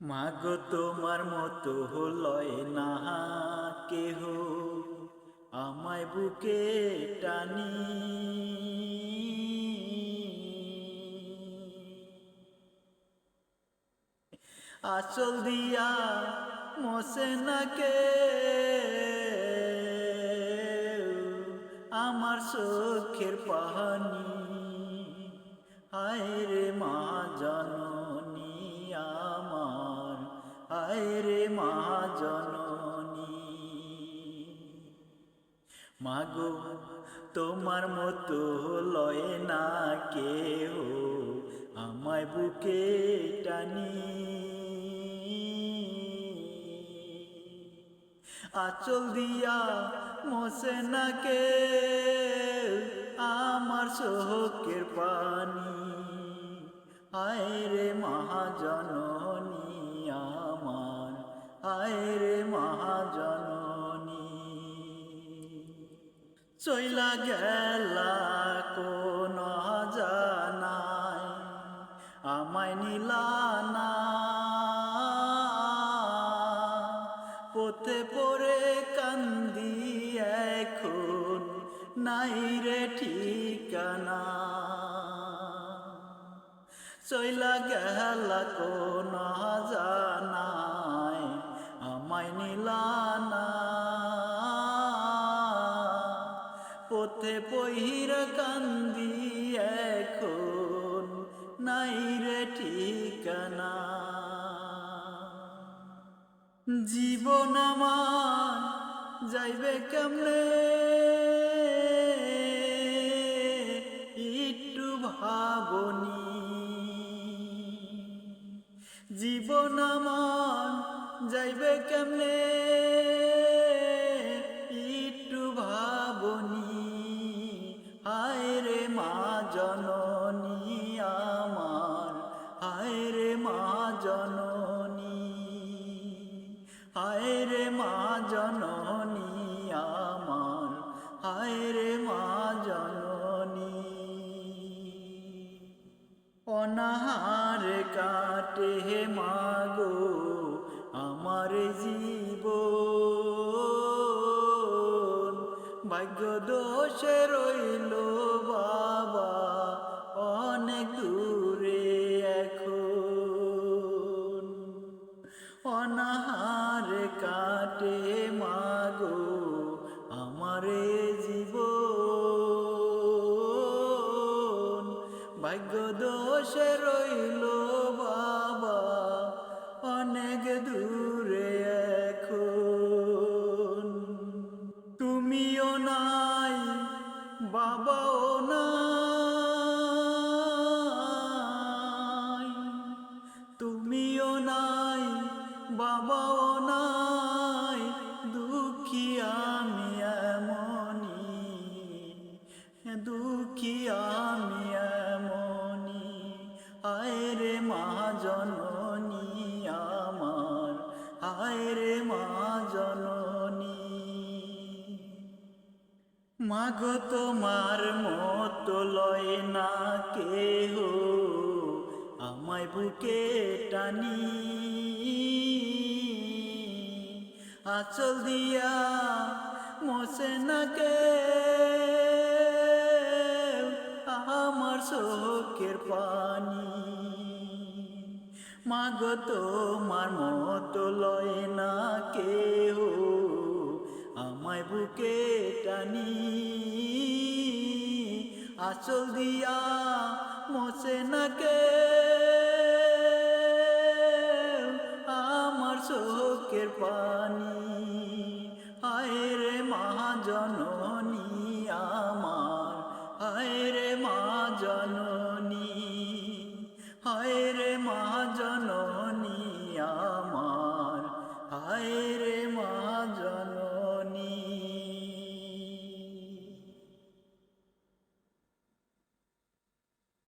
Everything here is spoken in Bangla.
মাগো, তোমার মতো লয় না কেহ আমায় বুকে টানি। আসল দিয়া মসে না কে আমার চোখের পাহানি। হায় রে মা মাগো, তোমার মতো লয় না কেহ, আমায় বুকে টানি। আচল দিয়া মসে না কে আমার চোখের পানি। আয় রে মহাজননী চইলা গেলা কোন জানাই, আমায় নিলানা পথে পরে কান্দি এখন নাই রে ঠিকানা। চইলা গেলা কোন জানাই, আমায় নিলানা পথে পহির কান্দি এখন নাই রে ঠিকানা। জীবন আমার যাইবে কেমনে? মাগো, আমার জীব ভাগ্য দোষে রইল বাবা, অনেক দূরে এখন। অনাহার কাটে মাগো, আমারে জীবন। ভাগ্য দোষে রইল দূরে এখন। তুমিও নাই, বাবাও নাই। তুমিও নাই, বাবাও নাই, দুঃখী আমি এমনি দুঃখী আমি মাগো তোমার মতো লয় না কেহ, আমায় বুকে টানি। আচল দিয়া মসে না কে আমার চোখের পানি। মাগো তোমার মতো লয় না কেহ, আমায় বুকে টানি। আচল দিয়া মসে না কে আমার চোখের পানি আয়ের রে মহাজন।